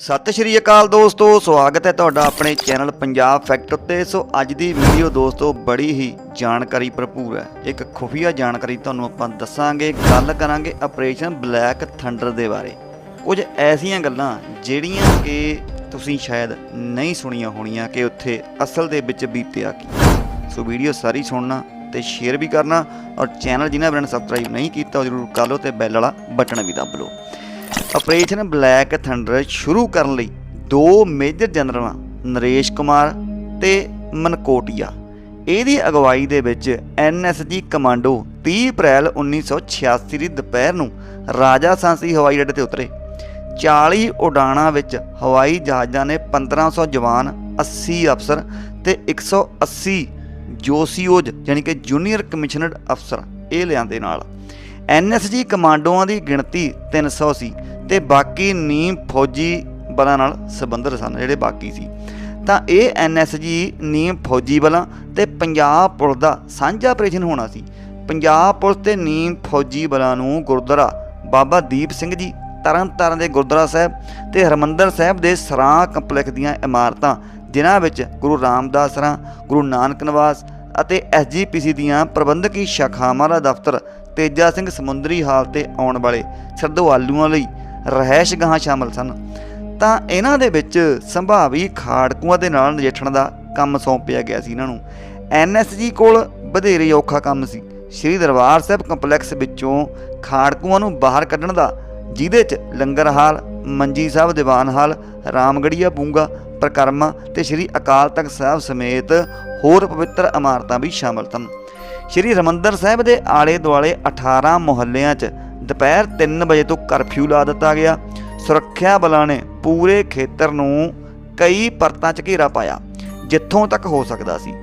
ਸਤਿ ਸ਼੍ਰੀ ਅਕਾਲ ਦੋਸਤੋ, ਸਵਾਗਤ ਹੈ ਤੁਹਾਡਾ ਆਪਣੇ ਚੈਨਲ ਪੰਜਾਬ ਫੈਕਟ ਉੱਤੇ। ਸੋ ਅੱਜ ਦੀ ਵੀਡੀਓ ਦੋਸਤੋ, ਬੜੀ ਹੀ ਜਾਣਕਾਰੀ ਭਰਪੂਰ ਹੈ। ਇੱਕ ਖੁਫੀਆ ਜਾਣਕਾਰੀ ਤੁਹਾਨੂੰ ਆਪਾਂ ਦੱਸਾਂਗੇ, ਗੱਲ ਕਰਾਂਗੇ ਆਪਰੇਸ਼ਨ ਬਲੈਕ ਥੰਡਰ ਦੇ ਬਾਰੇ। ਕੁਝ ਐਸੀਆਂ ਗੱਲਾਂ ਜਿਹੜੀਆਂ ਕਿ ਤੁਸੀਂ ਸ਼ਾਇਦ ਨਹੀਂ ਸੁਣੀਆਂ ਹੋਣੀਆਂ ਕਿ ਉੱਥੇ ਅਸਲ ਦੇ ਵਿੱਚ ਬੀਤਿਆ ਕੀ। ਸੋ ਵੀਡੀਓ ਸਾਰੀ ਸੁਣਨਾ ਤੇ ਸ਼ੇਅਰ ਵੀ ਕਰਨਾ ਔਰ ਚੈਨਲ ਜਿਨ੍ਹਾਂ ਵੀਰਾਂ ਨੇ ਸਬਸਕ੍ਰਾਈਬ ਨਹੀਂ ਕੀਤਾ, ਉਹ ਜ਼ਰੂਰ ਕਰ ਲਓ ਤੇ ਬੈਲ ਵਾਲਾ ਬਟਨ ਵੀ ਦੱਬ ਲਓ। ਆਪਰੇਸ਼ਨ ਬਲੈਕ ਥੰਡਰ ਸ਼ੁਰੂ ਕਰਨ ਲਈ ਦੋ ਮੇਜਰ ਜਨਰਲਾਂ, ਨਰੇਸ਼ ਕੁਮਾਰ ਤੇ ਮਨਕੋਟੀਆ। ਇਹਦੀ ਅਗਵਾਈ ਦੇ ਵਿੱਚ ਐਨਐਸਜੀ ਕਮਾਂਡੋ 30 ਅਪ੍ਰੈਲ 1986 ਦੀ ਦੁਪਹਿਰ ਨੂੰ ਰਾਜਾ ਸਾਂਸੀ ਹਵਾਈ ਅੱਡੇ ਤੇ ਉਤਰੇ। 40 ਉਡਾਣਾਂ ਵਿੱਚ ਹਵਾਈ ਜਹਾਜ਼ਾਂ ਨੇ 1500 ਜਵਾਨ 80 ਅਫਸਰ ਤੇ 180 ਜੋਸੀਓਜ ਯਾਨੀ ਕਿ ਜੂਨੀਅਰ ਕਮਿਸ਼ਨਡ ਅਫਸਰ ਇਹ ਲਿਆਂਦੇ ਨਾਲ। ਐਨਐਸਜੀ ਕਮਾਂਡੋਆਂ ਦੀ ਗਿਣਤੀ 300 ਸੀ ਤੇ ਬਾਕੀ ਨੀਮ ਫੌਜੀ ਬਲਾਂ ਨਾਲ ਸੰਬੰਧਿਤ ਸਨ, ਜਿਹੜੇ ਬਾਕੀ ਸੀ। ਤਾਂ ਇਹ ਐਨਐਸਜੀ ਨੀਮ ਫੌਜੀ ਬਲਾਂ ਤੇ ਪੰਜਾਬ ਪੁਲਿਸ ਦਾ ਸਾਂਝਾ ਆਪਰੇਸ਼ਨ ਹੋਣਾ ਸੀ। ਪੰਜਾਬ ਪੁਲਿਸ ਤੇ ਨੀਮ ਫੌਜੀ ਬਲਾਂ ਨੂੰ ਗੁਰਦੁਆਰਾ ਬਾਬਾ ਦੀਪ ਸਿੰਘ ਜੀ ਤਰਨਤਾਰਨ ਦੇ ਗੁਰਦੁਆਰਾ ਸਾਹਿਬ ਤੇ ਹਰਮੰਦਰ ਸਾਹਿਬ ਦੇ ਸਰਾਂ ਕੰਪਲੈਕਸ ਦੀਆਂ ਇਮਾਰਤਾਂ, ਜਿਨ੍ਹਾਂ ਵਿੱਚ ਗੁਰੂ ਰਾਮਦਾਸ ਸਰਾਂ, ਗੁਰੂ ਨਾਨਕ ਨਿਵਾਸ ਅਤੇ ਐਸਜੀਪੀਸੀ ਦੀਆਂ ਪ੍ਰਬੰਧਕੀ ਸ਼ਾਖਾਵਾਂ ਦਾ ਦਫ਼ਤਰ ਤੇਜਾ ਸਿੰਘ ਸਮੁੰਦਰੀ ਹਾਲ ਤੇ ਆਉਣ ਵਾਲੇ ਸ਼ਰਧਾਲੂਆਂ ਲਈ ਰਹਿائش ਗਾਹਾਂ ਸ਼ਾਮਲ ਸਨ। ਤਾਂ ਇਹਨਾਂ ਦੇ ਵਿੱਚ ਸੰਭਾਵੀ ਖਾੜਕੂਆਂ ਦੇ ਨਾਲ ਨਜਿੱਠਣ ਦਾ ਕੰਮ ਸੌਂਪਿਆ ਗਿਆ ਸੀ ਇਹਨਾਂ ਨੂੰ। ਐਨਐਸਜੀ ਕੋਲ ਵਧੇਰੇ ਔਖਾ ਕੰਮ ਸੀ। ਸ਼੍ਰੀ ਦਰਬਾਰ ਸਾਹਿਬ ਕੰਪਲੈਕਸ ਵਿੱਚੋਂ ਖਾੜਕੂਆਂ ਨੂੰ ਬਾਹਰ ਕੱਢਣ ਦਾ, ਜਿਹਦੇ 'ਚ ਲੰਗਰ ਹਾਲ, ਮੰਜੀ ਸਾਹਿਬ ਦੀਵਾਨ ਹਾਲ, ਰਾਮਗੜੀਆ ਪੂੰਗਾ, ਪ੍ਰਕਰਮਾ ਤੇ ਸ਼੍ਰੀ ਅਕਾਲ ਤਖਤ ਸਾਹਿਬ ਸਮੇਤ ਹੋਰ ਪਵਿੱਤਰ ਇਮਾਰਤਾਂ ਵੀ ਸ਼ਾਮਲ ਸਨ। ਸ਼੍ਰੀ ਹਰਿਮੰਦਰ ਸਾਹਿਬ ਦੇ ਆਲੇ ਦੁਆਲੇ 18 ਮੁਹੱਲਿਆਂ 'ਚ ਦੁਪਹਿਰ 3 ਵਜੇ ਤੋਂ ਕਰਫਿਊ ਲਾ ਦਿੱਤਾ ਗਿਆ। ਸੁਰੱਖਿਆ ਬਲਾਂ ਨੇ ਪੂਰੇ ਖੇਤਰ ਨੂੰ ਕਈ ਪਰਤਾਂ 'ਚ ਘੇਰਾ ਪਾਇਆ, ਜਿੱਥੋਂ ਤੱਕ ਹੋ ਸਕਦਾ ਸੀ।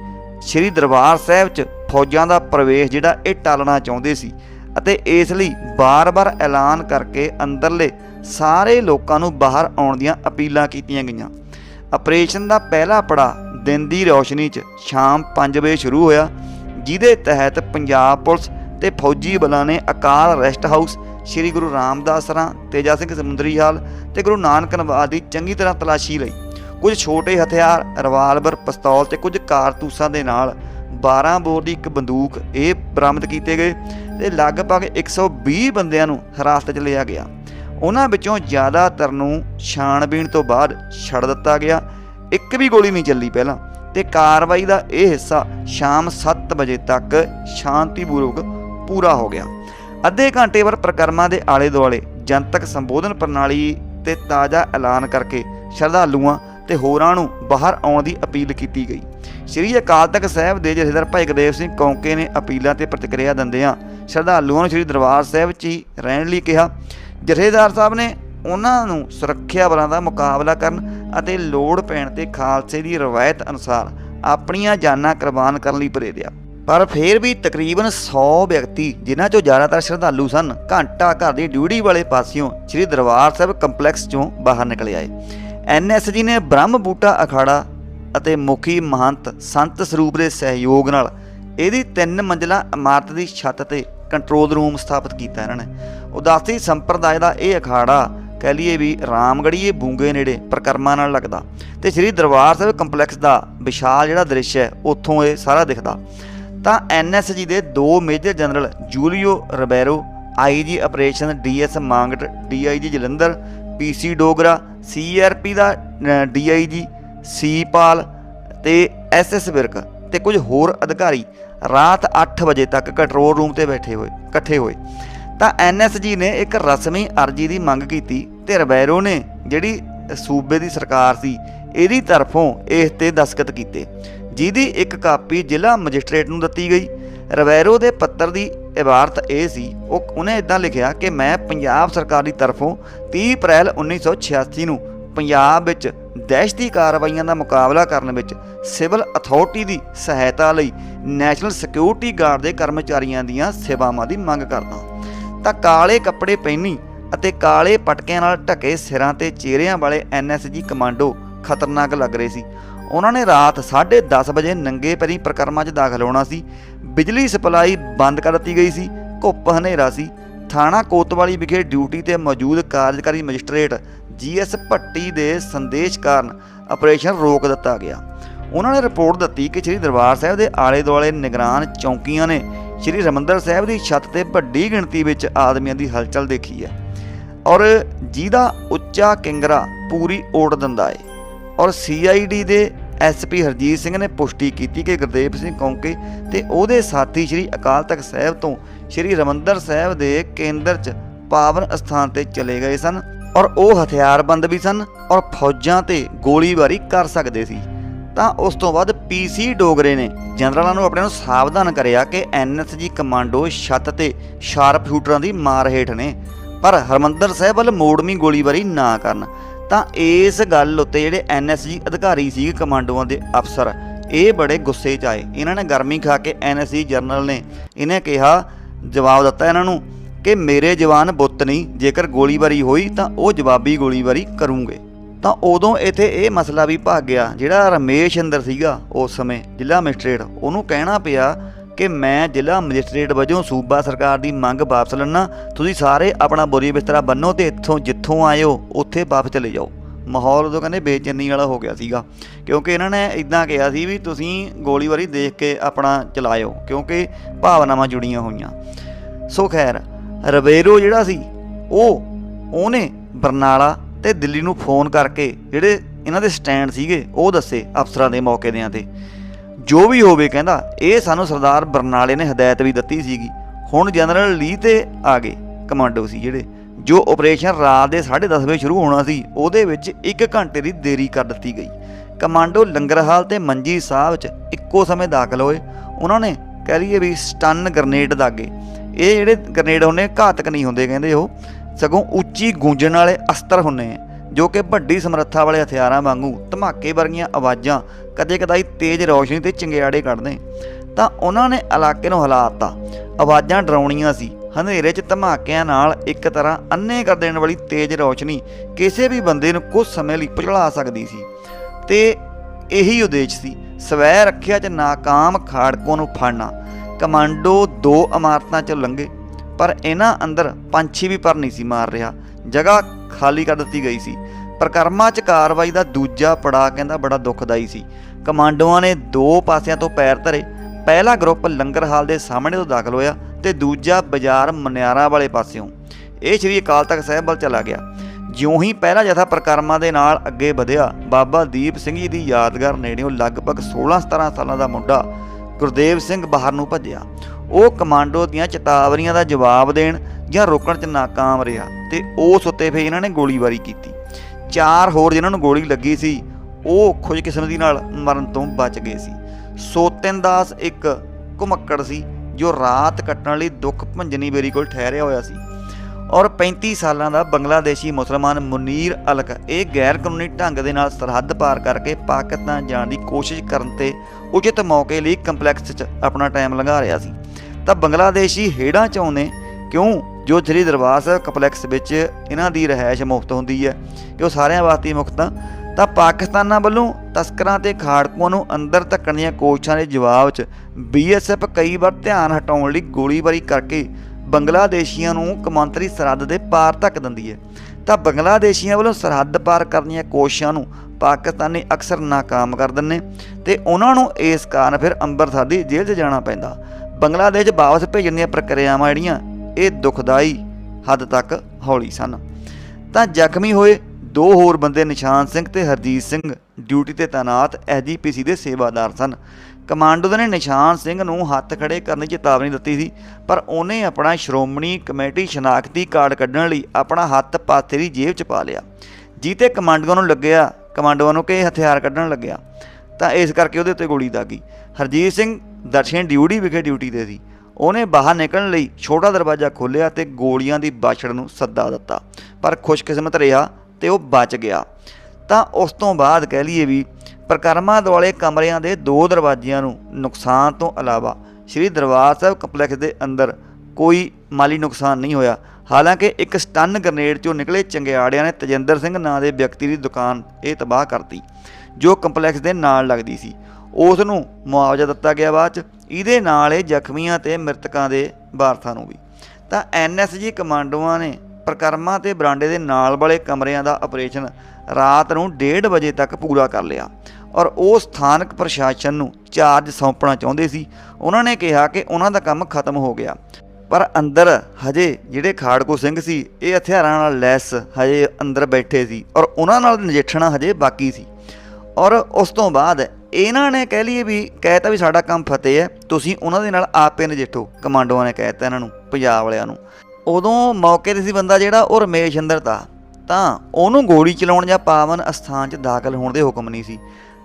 ਸ਼੍ਰੀ ਦਰਬਾਰ ਸਾਹਿਬ 'ਚ ਫੌਜਾਂ ਦਾ ਪ੍ਰਵੇਸ਼ ਜਿਹੜਾ ਇਹ ਟਾਲਣਾ ਚਾਹੁੰਦੇ ਸੀ ਅਤੇ ਇਸ ਲਈ ਬਾਰ-ਬਾਰ ਐਲਾਨ ਕਰਕੇ ਅੰਦਰਲੇ ਸਾਰੇ ਲੋਕਾਂ ਨੂੰ ਬਾਹਰ ਆਉਣ ਦੀਆਂ ਅਪੀਲਾਂ ਕੀਤੀਆਂ ਗਈਆਂ। ਆਪਰੇਸ਼ਨ ਦਾ ਪਹਿਲਾ ਪੜਾ ਦਿਨ ਦੀ ਰੌਸ਼ਨੀ 'ਚ ਸ਼ਾਮ 5 ਵਜੇ ਸ਼ੁਰੂ ਹੋਇਆ। ਜਿਹਦੇ ਤਹਿਤ ਪੰਜਾਬ ਪੁਲਿਸ ਤੇ ਫੌਜੀ ਬਲਾਂ ਨੇ ਅਕਾਲ ਰੈਸਟ ਹਾਊਸ, ਸ੍ਰੀ ਗੁਰੂ ਰਾਮਦਾਸ ਰਾਂ ਤੇਜਾ ਸਿੰਘ ਸਮੁੰਦਰੀ ਹਾਲ ਤੇ ਗੁਰੂ ਨਾਨਕ ਨਿਵਾਸ ਦੀ ਚੰਗੀ ਤਰ੍ਹਾਂ ਤਲਾਸ਼ੀ ਲਈ। ਕੁਝ ਛੋਟੇ ਹਥਿਆਰ ਰਿਵਾਲਵਰ ਪਿਸਤੌਲ ਤੇ ਕੁਝ ਕਾਰਤੂਸਾਂ ਦੇ ਨਾਲ 12 ਬੋਰ ਦੀ ਇੱਕ ਬੰਦੂਕ ਇਹ ਬਰਾਮਦ ਕੀਤੇ ਗਏ ਤੇ ਲਗਭਗ 120 ਬੰਦਿਆਂ ਨੂੰ ਹਿਰਾਸਤ 'ਚ ਲਿਆ ਗਿਆ। ਉਹਨਾਂ ਵਿੱਚੋਂ ਜ਼ਿਆਦਾਤਰ ਨੂੰ ਛਾਣਬੀਣ ਤੋਂ ਬਾਅਦ ਛੱਡ ਦਿੱਤਾ ਗਿਆ। ਇੱਕ ਵੀ ਗੋਲੀ ਨਹੀਂ ਚੱਲੀ ਪਹਿਲਾਂ। ਤੇ ਕਾਰਵਾਈ ਦਾ ਇਹ ਹਿੱਸਾ ਸ਼ਾਮ 7 ਵਜੇ ਤੱਕ ਸ਼ਾਂਤੀਪੂਰਵਕ ਪੂਰਾ ਹੋ ਗਿਆ। ਅੱਧੇ ਘੰਟੇ ਬਾਅਦ ਪ੍ਰਕਰਮਾਂ ਦੇ ਆਲੇ ਦੁਆਲੇ ਜਨਤਕ ਸੰਬੋਧਨ ਪ੍ਰਣਾਲੀ ਤੇ ਤਾਜ਼ਾ ਐਲਾਨ ਕਰਕੇ ਸ਼ਰਧਾਲੂਆਂ ਤੇ ਹੋਰਾਂ ਨੂੰ ਬਾਹਰ ਆਉਣ ਦੀ ਅਪੀਲ ਕੀਤੀ ਗਈ। ਸ਼੍ਰੀ ਅਕਾਲ ਤਖਤ ਸਾਹਿਬ ਦੇ ਜਥੇਦਾਰ ਭਾਈ ਗੁਰਦੇਵ ਸਿੰਘ ਕੌਂਕੇ ਨੇ ਅਪੀਲਾਂ ਤੇ ਪ੍ਰਤੀਕਿਰਿਆ ਦਿੰਦਿਆਂ ਸ਼ਰਧਾਲੂਆਂ ਨੂੰ ਸ਼੍ਰੀ ਦਰਬਾਰ ਸਾਹਿਬ 'ਚ ਹੀ ਰਹਿਣ ਲਈ ਕਿਹਾ। ਜਥੇਦਾਰ ਸਾਹਿਬ ਨੇ ਉਹਨਾਂ ਨੂੰ ਸੁਰੱਖਿਆ ਬਲਾਂ ਦਾ ਮੁਕਾਬਲਾ ਕਰਨ ਅਤੇ ਲੋੜ ਪੈਣ ਤੇ ਖਾਲਸੇ ਦੀ ਰਵਾਇਤ ਅਨੁਸਾਰ ਆਪਣੀਆਂ ਜਾਨਾਂ ਕੁਰਬਾਨ ਕਰਨ ਲਈ ਪ੍ਰੇਰਿਆ। ਪਰ ਫਿਰ ਵੀ ਤਕਰੀਬਨ 100 ਵਿਅਕਤੀ, ਜਿਨ੍ਹਾਂ ਚੋਂ ਜ਼ਿਆਦਾਤਰ ਸ਼ਰਧਾਲੂ ਸਨ, ਘੰਟਾ ਘਰ ਦੀ ਡਿਊਟੀ ਵਾਲੇ ਪਾਸਿਓਂ ਸ੍ਰੀ ਦਰਬਾਰ ਸਾਹਿਬ ਕੰਪਲੈਕਸ ਚੋਂ ਬਾਹਰ ਨਿਕਲ ਆਏ। ਐਨਐਸਜੀ ਨੇ ਬ੍ਰਹਮ ਬੂਟਾ ਅਖਾੜਾ ਅਤੇ ਮੁਖੀ ਮਹੰਤ ਸੰਤ ਸਰੂਪ ਦੇ ਸਹਿਯੋਗ ਨਾਲ ਇਹਦੀ ਤਿੰਨ ਮੰਜ਼ਲਾ ਇਮਾਰਤ ਦੀ ਛੱਤ ਤੇ ਕੰਟਰੋਲ ਰੂਮ ਸਥਾਪਿਤ ਕੀਤਾ ਇਹਨਾਂ ਨੇ। ਉਦਾਸੀ ਸੰਪਰਦਾਇ ਦਾ ਇਹ ਅਖਾੜਾ ਕਹਿ ਲਈਏ ਵੀ ਰਾਮਗੜੀਏ ਬੂੰਗੇ ਨੇੜੇ ਪ੍ਰਕਰਮਾਂ ਨਾਲ ਲੱਗਦਾ ਤੇ ਸ੍ਰੀ ਦਰਬਾਰ ਸਾਹਿਬ ਕੰਪਲੈਕਸ ਦਾ ਵਿਸ਼ਾਲ ਜਿਹੜਾ ਦ੍ਰਿਸ਼ ਹੈ, ਉੱਥੋਂ ਇਹ ਸਾਰਾ ਦਿਖਦਾ। ਤਾਂ ਐਨਐਸਜੀ ਦੇ ਦੋ major general Julio Ribeiro IG operation DS Mangat DIG Jalandhar PC Dogra CRP ਦਾ ਡੀਆਈਜੀ ਸੀਪਾਲ ਤੇ ਐਸਐਸ ਵਿਰਕ ਤੇ ਕੁਝ ਹੋਰ ਅਧਿਕਾਰੀ ਰਾਤ 8 ਵਜੇ ਤੱਕ ਕੰਟਰੋਲ ਰੂਮ ਤੇ ਬੈਠੇ ਹੋਏ, ਇਕੱਠੇ ਹੋਏ। ਤਾਂ ਐਨਐਸਜੀ ਨੇ ਇੱਕ ਰਸਮੀ ਅਰਜੀ ਦੀ ਮੰਗ ਕੀਤੀ ਤੇ ਰਬੈਰੋ ਨੇ ਜਿਹੜੀ ਸੂਬੇ ਦੀ ਸਰਕਾਰ ਸੀ, ਇਹਦੀ ਤਰਫੋਂ ਇਸ ਤੇ ਦਸਖਤ ਕੀਤੇ। ਜਿਹਦੀ ਇੱਕ ਕਾਪੀ ਜ਼ਿਲ੍ਹਾ ਮੈਜਿਸਟ੍ਰੇਟ ਨੂੰ ਦਿੱਤੀ ਗਈ। ਰਵੈਰੋ ਦੇ ਪੱਤਰ ਦੀ ਇਬਾਰਤ ਇਹ ਸੀ, ਉਹ ਉਹਨੇ ਇਦਾਂ ਲਿਖਿਆ ਕਿ ਮੈਂ ਪੰਜਾਬ ਸਰਕਾਰ ਦੀ ਤਰਫੋਂ 30 ਅਪ੍ਰੈਲ 1986 ਨੂੰ ਪੰਜਾਬ ਵਿੱਚ ਦਹਿਸ਼ਤੀ ਕਾਰਵਾਈਆਂ ਦਾ ਮੁਕਾਬਲਾ ਕਰਨ ਵਿੱਚ ਸਿਵਲ ਅਥਾਰਟੀ ਦੀ ਸਹਾਇਤਾ ਲਈ ਨੈਸ਼ਨਲ ਸਿਕਿਉਰਿਟੀ ਗਾਰਡ ਦੇ ਕਰਮਚਾਰੀਆਂ ਦੀਆਂ ਸੇਵਾਵਾਂ ਦੀ ਮੰਗ ਕਰਦਾ ਤਾਂ ਕਾਲੇ ਕੱਪੜੇ ਪਹਿਨੀ ਅਤੇ ਕਾਲੇ ਪਟਕਿਆਂ ਨਾਲ ਢਕੇ ਸਿਰਾਂ ਤੇ ਚਿਹਰਿਆਂ ਵਾਲੇ ਐਨਐਸਜੀ ਕਮਾਂਡੋ ਖਤਰਨਾਕ ਲੱਗ ਰਹੇ ਸੀ। ਉਹਨਾਂ ਨੇ ਰਾਤ 10:30 ਵਜੇ ਨੰਗੇ ਪੈਰੀ ਪ੍ਰਕਰਮਾਂ 'ਚ ਦਾਖਲ ਹੋਣਾ ਸੀ। ਬਿਜਲੀ ਸਪਲਾਈ ਬੰਦ ਕਰ ਦਿੱਤੀ ਗਈ ਸੀ। ਘੁੱਪ ਹਨੇਰਾ ਸੀ। ਥਾਣਾ ਕੋਤਵਾਲੀ ਵਿਖੇ ਡਿਊਟੀ ਤੇ ਮੌਜੂਦ ਕਾਰਜਕਾਰੀ ਮੈਜਿਸਟ੍ਰੇਟ ਜੀਐਸ ਭੱਟੀ ਦੇ ਸੰਦੇਸ਼ ਕਾਰਨ ਆਪਰੇਸ਼ਨ ਰੋਕ ਦਿੱਤਾ ਗਿਆ। ਉਹਨਾਂ ਨੇ ਰਿਪੋਰਟ ਦਿੱਤੀ ਕਿ ਸ੍ਰੀ ਦਰਬਾਰ ਸਾਹਿਬ ਦੇ ਆਲੇ ਦੁਆਲੇ ਨਿਗਰਾਨ ਚੌਕੀਆਂ ਨੇ ਸ੍ਰੀ ਰਮੰਦਰ ਸਾਹਿਬ ਦੀ ਛੱਤ ਤੇ ਵੱਡੀ ਗਿਣਤੀ ਵਿੱਚ ਆਦਮੀਆਂ ਦੀ ਹਲਚਲ ਦੇਖੀ ਹੈ ਔਰ ਜਿਹਦਾ ਉੱਚਾ ਕਿੰਗਰਾ ਪੂਰੀ ਓੜ ਦਿੰਦਾ ਏ ਔਰ ਸੀਆਈਡੀ ਦੇ ਐਸਪੀ ਹਰਜੀਤ ਸਿੰਘ ਨੇ ਪੁਸ਼ਟੀ ਕੀਤੀ ਕਿ ਗੁਰਦੇਵ ਸਿੰਘ ਕੌਂਕੇ ਤੇ ਉਹਦੇ ਸਾਥੀ ਸ੍ਰੀ ਅਕਾਲ ਤਖਤ ਸਾਹਿਬ ਤੋਂ ਸ੍ਰੀ ਰਮੰਦਰ ਸਾਹਿਬ ਦੇ ਕੇਂਦਰ 'ਚ ਪਾਵਨ ਅਸਥਾਨ ਤੇ ਚਲੇ ਗਏ ਸਨ ਔਰ ਉਹ ਹਥਿਆਰਬੰਦ ਵੀ ਸਨ ਔਰ ਫੌਜਾਂ ਤੇ ਗੋਲੀਬਾਰੀ ਕਰ ਸਕਦੇ ਸੀ। ਤਾਂ ਉਸ ਤੋਂ ਬਾਅਦ ਪੀਸੀ ਡੋਗਰੇ ਨੇ ਜਨਰਲਾਂ ਨੂੰ ਆਪਣੇ ਨੂੰ ਸਾਵਧਾਨ ਕਰਿਆ ਕਿ ਐਨਐਸਜੀ ਕਮਾਂਡੋ ਛੱਤ ਤੇ ਸ਼ਾਰਪ ਸ਼ੂਟਰਾਂ ਦੀ ਮਾਰ ਹੇਠ ਨੇ। ਪਰ ਹਰਮੰਦਰ ਸਾਹਿਬ ਵੱਲ ਮੋੜਮੀ ਗੋਲੀਬਾਰੀ ਨਾ ਕਰਨ, ਤਾਂ ਇਸ ਗੱਲ ਉੱਤੇ ਜਿਹੜੇ ਐਨਐਸਜੀ ਅਧਿਕਾਰੀ ਸੀ ਕਮਾਂਡੋਆਂ ਦੇ ਅਫਸਰ, ਇਹ ਬੜੇ ਗੁੱਸੇ 'ਚ ਆਏ। ਇਹਨਾਂ ਨੇ ਗਰਮੀ ਖਾ ਕੇ ਐਨਐਸਜੀ ਜਨਰਲ ਨੇ ਇਹਨੇ ਕਿਹਾ, ਜਵਾਬ ਦਿੱਤਾ ਇਹਨਾਂ ਨੂੰ ਕਿ ਮੇਰੇ ਜਵਾਨ ਬੁੱਤ ਨਹੀਂ, ਜੇਕਰ ਗੋਲੀਬਾਰੀ ਹੋਈ ਤਾਂ ਉਹ ਜਵਾਬੀ ਗੋਲੀਬਾਰੀ ਕਰੂੰਗੇ। ਤਾਂ ਉਦੋਂ ਇੱਥੇ ਇਹ ਮਸਲਾ ਵੀ ਭਾਗ ਗਿਆ, ਜਿਹੜਾ ਰਮੇਸ਼ ਅੰਦਰ ਸੀਗਾ ਉਸ ਸਮੇਂ, ਜ਼ਿਲ੍ਹਾ ਮੈਜਿਸਟ੍ਰੇਟ। ਉਹਨੂੰ ਕਹਿਣਾ ਪਿਆ ਕਿ ਮੈਂ ਜ਼ਿਲ੍ਹਾ ਮੈਜਿਸਟ੍ਰੇਟ ਵਜੋਂ ਸੂਬਾ ਸਰਕਾਰ ਦੀ ਮੰਗ ਵਾਪਸ ਲੈਣਾ ਤੁਸੀਂ ਸਾਰੇ ਆਪਣਾ ਬੋਰੀ ਬਿਸਤਰਾ ਬੰਨੋ ਤੇ ਇੱਥੋਂ ਜਿੱਥੋਂ ਆਇਓ, ਉੱਥੇ ਵਾਪਸ ਚਲੇ ਜਾਓ। ਮਾਹੌਲ ਉਦੋਂ ਕਹਿੰਦੇ ਬੇਚੈਨੀ ਵਾਲਾ ਹੋ ਗਿਆ ਸੀਗਾ, ਕਿਉਂਕਿ ਇਹਨਾਂ ਨੇ ਇਦਾਂ ਕਿਹਾ ਸੀ ਵੀ ਤੁਸੀਂ ਗੋਲੀਬਾਰੀ ਦੇਖ ਕੇ ਆਪਣਾ ਚਲਾਇਓ, ਕਿਉਂਕਿ ਭਾਵਨਾਵਾਂ ਜੁੜੀਆਂ ਹੋਈਆਂ। ਸੋ ਖੈਰ, ਰਵੇਰੋ ਜਿਹੜਾ ਸੀ, ਉਹ, ਉਹਨੇ ਬਰਨਾਲਾ ਤੇ ਦਿੱਲੀ ਨੂੰ ਫੋਨ ਕਰਕੇ ਜਿਹੜੇ ਇਹਨਾਂ ਦੇ ਸਟੈਂਡ ਸੀਗੇ, ਉਹ ਦੱਸੇ ਅਫਸਰਾਂ ਦੇ ਮੌਕੇ ਦਿਆਂ ਤੇ। ਜੋ ਵੀ ਹੋਵੇ ਕਹਿੰਦਾ, ਇਹ ਸਾਨੂੰ ਸਰਦਾਰ ਬਰਨਾਲੇ ਨੇ ਹਦਾਇਤ ਵੀ ਦਿੱਤੀ ਸੀਗੀ। ਹੁਣ ਜਨਰਲ ਲੀ ਤੇ ਆ ਗਏ, ਕਮਾਂਡੋ ਸੀ ਜਿਹੜੇ। ਜੋ ਆਪਰੇਸ਼ਨ ਰਾਤ ਦੇ 10:30 ਵਜੇ ਸ਼ੁਰੂ ਹੋਣਾ ਸੀ, ਉਹਦੇ ਵਿੱਚ 1 ਘੰਟੇ ਦੀ ਦੇਰੀ ਕਰ ਦਿੱਤੀ ਗਈ। ਕਮਾਂਡੋ ਲੰਗਰਹਾਲ ਤੇ ਮੰਜੀ ਸਾਹਿਬ 'ਚ ਇੱਕੋ ਸਮੇਂ ਦਾਖਲ ਹੋਏ। ਉਹਨਾਂ ਨੇ ਕਹਿ ਲਈਏ ਵੀ ਸਟਨ ਗ੍ਰਨੇਡ ਦਾਗੇ। ਇਹ ਜਿਹੜੇ ਗ੍ਰਨੇਡ ਹੁੰਦੇ, ਘਾਤਕ ਨਹੀਂ ਹੁੰਦੇ ਕਹਿੰਦੇ ਉਹ। ਸਗੋਂ ਉੱਚੀ ਗੂੰਜਣ ਵਾਲੇ ਅਸਤਰ ਹੁੰਦੇ ਆ ਜੋ ਕਿ ਵੱਡੀ ਸਮਰੱਥਾ ਵਾਲੇ ਹਥਿਆਰਾਂ ਵਾਂਗੂ ਧਮਾਕੇ ਵਰਗੀਆਂ ਆਵਾਜ਼ਾਂ ਕਦੇ-ਕਦਾਈ ਤੇਜ਼ ਰੌਸ਼ਨੀ ਤੇ ਚੰਗਿਆੜੇ ਕੱਢਦੇ ਤਾਂ ਉਹਨਾਂ ਨੇ ਇਲਾਕੇ ਨੂੰ ਹਿਲਾਤਾ। ਆਵਾਜ਼ਾਂ ਡਰਾਉਣੀਆਂ ਸੀ। ਹਨੇਰੇ 'ਚ ਧਮਾਕਿਆਂ ਨਾਲ ਇੱਕ ਤਰ੍ਹਾਂ ਅੰਨੇ ਕਰ ਦੇਣ ਵਾਲੀ ਤੇਜ਼ ਰੌਸ਼ਨੀ ਕਿਸੇ ਵੀ ਬੰਦੇ ਨੂੰ ਕੁਝ ਸਮੇਂ ਲਈ ਭੁਲਾ ਸਕਦੀ ਸੀ। ਤੇ ਇਹੀ ਉਦੇਸ਼ ਸੀ ਸਵੈ ਰੱਖਿਆ 'ਚ ਨਾਕਾਮ ਖਾੜਕੋਂ ਨੂੰ ਫੜਨਾ। ਕਮਾਂਡੋ ਦੋ ਇਮਾਰਤਾਂ 'ਚ ਲੰਘੇ। ਪਰ ਇਹਨਾਂ ਅੰਦਰ ਪੰਛੀ ਵੀ ਪਰ ਨਹੀਂ ਸੀ ਮਾਰ ਰਿਹਾ। ਜਗ੍ਹਾ ਖਾਲੀ ਕਰ ਦਿੱਤੀ ਗਈ ਸੀ। ਪ੍ਰਕਰਮਾ 'ਚ ਕਾਰਵਾਈ ਦਾ ਦੂਜਾ ਪੜਾਅ ਕਹਿੰਦਾ ਬੜਾ ਦੁਖਦਾਈ ਸੀ। ਕਮਾਂਡੋਆਂ ਨੇ ਦੋ ਪਾਸਿਆਂ ਤੋਂ ਪੈਰ ਧਰੇ। ਪਹਿਲਾ ਗਰੁੱਪ ਲੰਗਰ ਹਾਲ ਦੇ ਸਾਹਮਣੇ ਤੋਂ ਦਾਖਲ ਹੋਇਆ ਤੇ ਦੂਜਾ ਬਾਜ਼ਾਰ ਮਨਿਆਰਾ ਵਾਲੇ ਪਾਸਿਓਂ। ਇਹ ਸ਼੍ਰੀ ਅਕਾਲ ਤਖਤ ਸਾਹਿਬ ਵੱਲ ਚਲਾ ਗਿਆ। ਜਿਉਂ ਹੀ ਪਹਿਲਾ ਜਥਾ ਪ੍ਰਕਰਮਾਂ ਦੇ ਨਾਲ ਅੱਗੇ ਵਧਿਆ, ਬਾਬਾ ਦੀਪ ਸਿੰਘ ਜੀ ਦੀ ਯਾਦਗਾਰ ਨੇੜਿਓਂ ਲਗਭਗ 16-17 ਸਾਲਾਂ ਦਾ ਮੁੰਡਾ ਗੁਰਦੇਵ ਸਿੰਘ ਬਾਹਰ ਨੂੰ ਭੱਜਿਆ। ਉਹ ਕਮਾਂਡੋ ਦੀਆਂ ਚੇਤਾਵਨੀਆਂ ਦਾ ਜਵਾਬ ਦੇਣ ਜਾਂ ਰੋਕਣ 'ਚ ਨਾਕਾਮ ਰਿਹਾ ਤੇ ਉਸ ਉੱਤੇ ਫਿਰ ਇਹਨਾਂ ਨੇ ਗੋਲੀਬਾਰੀ ਕੀਤੀ। ਚਾਰ ਹੋਰ ਜਿਨ੍ਹਾਂ ਨੂੰ ਗੋਲੀ ਲੱਗੀ ਸੀ, ਉਹ ਖੁਸ਼ਕਿਸਮਤੀ ਨਾਲ ਮਰਨ ਤੋਂ ਬਚ ਗਏ ਸੀ। ਸੋਤਨ ਦਾਸ ਇੱਕ ਘੁਮੱਕੜ ਸੀ, ਜੋ ਰਾਤ ਕੱਟਣ ਲਈ ਦੁੱਖ ਭੰਜਨੀ ਬੇਰੀ ਕੋਲ ਠਹਿਰਿਆ ਹੋਇਆ ਸੀ। ਔਰ 35 ਸਾਲਾਂ ਦਾ ਬੰਗਲਾਦੇਸ਼ੀ ਮੁਸਲਮਾਨ ਮੁਨੀਰ ਅਲਕ ਇਹ ਗੈਰ ਕਾਨੂੰਨੀ ਢੰਗ ਦੇ ਨਾਲ ਸਰਹੱਦ ਪਾਰ ਕਰਕੇ ਪਾਕਿਸਤਾਨ ਜਾਣ ਦੀ ਕੋਸ਼ਿਸ਼ ਕਰਨ ਤੇ ਉਚਿਤ ਮੌਕੇ ਲਈ ਕੰਪਲੈਕਸ 'ਚ ਆਪਣਾ ਟਾਈਮ ਲੰਘਾ ਰਿਹਾ ਸੀ। ਤਾਂ ਬੰਗਲਾਦੇਸ਼ੀ ਹੇੜਾਂ ਚੋਂ ਨੇ ਕਿਉਂ? ਜੋ ਸ੍ਰੀ ਦਰਬਾਰ ਕੰਪਲੈਕਸ ਵਿੱਚ ਇਹਨਾਂ ਦੀ ਰਹਿائش ਮੁਫਤ ਹੁੰਦੀ ਹੈ ਕਿ ਉਹ ਸਾਰਿਆਂ ਵਾਸਤੇ ਮੁਕਤ ਆ ਤਾਂ ਪਾਕਿਸਤਾਨਾਂ ਵੱਲੋਂ ਤਸਕਰਾਂ ਤੇ ਖਾੜਕੂਆਂ ਨੂੰ ਅੰਦਰ ਧੱਕਣ ਦੀਆਂ ਕੋਸ਼ਿਸ਼ਾਂ ਦੇ ਜਵਾਬ 'ਚ ਬੀਐਸਐਫ ਕਈ ਵਾਰ ਧਿਆਨ ਹਟਾਉਣ ਲਈ ਗੋਲੀਬਾਰੀ ਕਰਕੇ ਬੰਗਲਾਦੇਸ਼ੀਆਂ ਨੂੰ ਕਮਾਂਤਰੀ ਸਰਹੱਦ ਦੇ ਪਾਰ ਧੱਕ ਦਿੰਦੀ ਹੈ। ਤਾਂ ਬੰਗਲਾਦੇਸ਼ੀਆਂ ਵੱਲੋਂ ਸਰਹੱਦ ਪਾਰ ਕਰਨ ਦੀਆਂ ਕੋਸ਼ਿਸ਼ਾਂ ਨੂੰ ਪਾਕਿਸਤਾਨੀ ਅਕਸਰ ناکਾਮ ਕਰ ਦਿੰਨੇ ਤੇ ਉਹਨਾਂ ਨੂੰ ਇਸ ਕਾਰਨ ਫਿਰ ਅੰਮ੍ਰਿਤਸਰ ਦੀ ਜੇਲ੍ਹ 'ਚ ਜਾਣਾ ਪੈਂਦਾ। ਬੰਗਲਾਦੇਸ਼ ਵਾਪਸ ਭੇਜਣ ਦੀਆਂ ਪ੍ਰਕਿਰਿਆਵਾਂ ਜਿਹੜੀਆਂ, ਇਹ ਦੁਖਦਾਈ ਹੱਦ ਤੱਕ ਹੌਲੀ ਸਨ। ਤਾਂ ਜ਼ਖਮੀ ਹੋਏ ਦੋ ਹੋਰ ਬੰਦੇ ਨਿਸ਼ਾਨ ਸਿੰਘ ਤੇ ਹਰਜੀਤ ਸਿੰਘ ਡਿਊਟੀ ਤੇ ਤਾਇਨਾਤ ਐਜੀਪੀਸੀ ਦੇ ਸੇਵਾਦਾਰ ਸਨ। ਕਮਾਂਡੋ ਨੇ ਨਿਸ਼ਾਨ ਸਿੰਘ ਨੂੰ ਹੱਥ ਖੜੇ ਕਰਨ ਦੀ ਚੇਤਾਵਨੀ ਦਿੱਤੀ ਸੀ, ਪਰ ਉਹਨੇ ਆਪਣਾ ਸ਼੍ਰੋਮਣੀ ਕਮੇਟੀ ਸ਼ਨਾਖਤੀ ਕਾਰਡ ਕੱਢਣ ਲਈ ਆਪਣਾ ਹੱਥ ਪਾਥੇ ਦੀ ਜੇਬ 'ਚ ਪਾ ਲਿਆ। ਜੀਤੇ ਕਮਾਂਡੋਆਂ ਨੂੰ ਲੱਗਿਆ, ਕਮਾਂਡੋਆਂ ਨੂੰ ਕਿ ਹਥਿਆਰ ਕੱਢਣ ਲੱਗਿਆ। ਤਾਂ ਇਸ ਕਰਕੇ ਉਹਦੇ ਉੱਤੇ ਗੋਲੀ ਦਾਗੀ ਹਰਜੀਤ ਸਿੰਘ ਦਰਸ਼ਨ ਡਿਊਟੀ ਵਿਖੇ ਡਿਊਟੀ ਤੇ ਸੀ। ਉਹਨੇ ਬਾਹਰ ਨਿਕਲਣ ਲਈ ਛੋਟਾ ਦਰਵਾਜ਼ਾ ਖੋਲ੍ਹਿਆ ਤੇ ਗੋਲੀਆਂ ਦੀ ਬਾਛੜ ਨੂੰ ਸੱਦਾ ਦਿੱਤਾ। ਪਰ ਖੁਸ਼ਕਿਸਮਤ ਰਿਹਾ ਤੇ ਉਹ ਬਚ ਗਿਆ। ਤਾਂ ਉਸ ਤੋਂ ਬਾਅਦ ਕਹਿ ਲਈਏ ਵੀ ਪ੍ਰਕਰਮਾਂ ਦੁਆਲੇ ਕਮਰਿਆਂ ਦੇ ਦੋ ਦਰਵਾਜ਼ਿਆਂ ਨੂੰ ਨੁਕਸਾਨ ਤੋਂ ਇਲਾਵਾ ਸ੍ਰੀ ਦਰਬਾਰ ਸਾਹਿਬ ਕੰਪਲੈਕਸ ਦੇ ਅੰਦਰ ਕੋਈ ਮਾਲੀ ਨੁਕਸਾਨ ਨਹੀਂ ਹੋਇਆ। ਹਾਲਾਂਕਿ ਇੱਕ ਸਟਨ ਗ੍ਰਨੇਡ ਚੋਂ ਨਿਕਲੇ ਚੰਗਿਆੜਿਆਂ ਨੇ ਤਜਿੰਦਰ ਸਿੰਘ ਨਾਂ ਦੇ ਵਿਅਕਤੀ ਦੀ ਦੁਕਾਨ ਇਹ ਤਬਾਹ ਕਰਤੀ, ਜੋ ਕੰਪਲੈਕਸ ਦੇ ਨਾਲ ਲੱਗਦੀ ਸੀ। ਉਸ ਨੂੰ ਮੁਆਵਜ਼ਾ ਦਿੱਤਾ ਗਿਆ ਬਾਅਦ ਚ, ਇਹਦੇ ਨਾਲ ਇਹ ਜ਼ਖਮੀਆਂ ਤੇ ਮ੍ਰਿਤਕਾਂ ਦੇ ਵਾਰਸਾਂ ਨੂੰ ਵੀ। ਤਾਂ ਐਨਐਸਜੀ ਕਮਾਂਡੋਆਂ ਨੇ ਪ੍ਰਕਰਮਾ ਤੇ ਬਰਾਂਡੇ ਦੇ ਨਾਲ ਵਾਲੇ ਕਮਰਿਆਂ ਦਾ ਆਪਰੇਸ਼ਨ ਰਾਤ ਨੂੰ 1:30 ਵਜੇ ਤੱਕ ਪੂਰਾ ਕਰ ਲਿਆ। ਔਰ ਉਹ ਸਥਾਨਕ ਪ੍ਰਸ਼ਾਸਨ ਨੂੰ ਚਾਰਜ ਸੌਂਪਣਾ ਚਾਹੁੰਦੇ ਸੀ। ਉਹਨਾਂ ਨੇ ਕਿਹਾ ਕਿ ਉਹਨਾਂ ਦਾ ਕੰਮ ਖਤਮ ਹੋ ਗਿਆ। ਪਰ ਅੰਦਰ ਹਜੇ ਜਿਹੜੇ ਖਾੜਕੂ ਸਿੰਘ ਸੀ, ਇਹ ਹਥਿਆਰਾਂ ਨਾਲ ਲੈਸ ਹਜੇ ਅੰਦਰ ਬੈਠੇ ਸੀ। ਔਰ ਉਹਨਾਂ ਨਾਲ ਨਜਿੱਠਣਾ ਹਜੇ ਬਾਕੀ ਸੀ। ਔਰ ਉਸ ਤੋਂ ਬਾਅਦ ਇਹਨਾਂ ਨੇ ਕਹਿ ਲਈਏ ਵੀ ਕਹਿਤਾ ਵੀ ਸਾਡਾ ਕੰਮ ਫਤਿਹ ਹੈ, ਤੁਸੀਂ ਉਹਨਾਂ ਦੇ ਨਾਲ ਆਪੇ ਨਜਿੱਠੋ, ਕਮਾਂਡੋਆਂ ਨੇ ਕਹਿਤਾ ਇਹਨਾਂ ਨੂੰ, ਪੰਜਾਬ ਵਾਲਿਆਂ ਨੂੰ। ਉਦੋਂ ਮੌਕੇ ਤੇ ਸੀ ਬੰਦਾ ਜਿਹੜਾ, ਉਹ ਰਮੇਸ਼ ਅੰਦਰ ਦਾ। ਤਾਂ ਉਹਨੂੰ ਗੋਲੀ ਚਲਾਉਣ ਜਾਂ ਪਾਵਨ ਅਸਥਾਨ 'ਚ ਦਾਖਲ ਹੋਣ ਦੇ ਹੁਕਮ ਨਹੀਂ ਸੀ।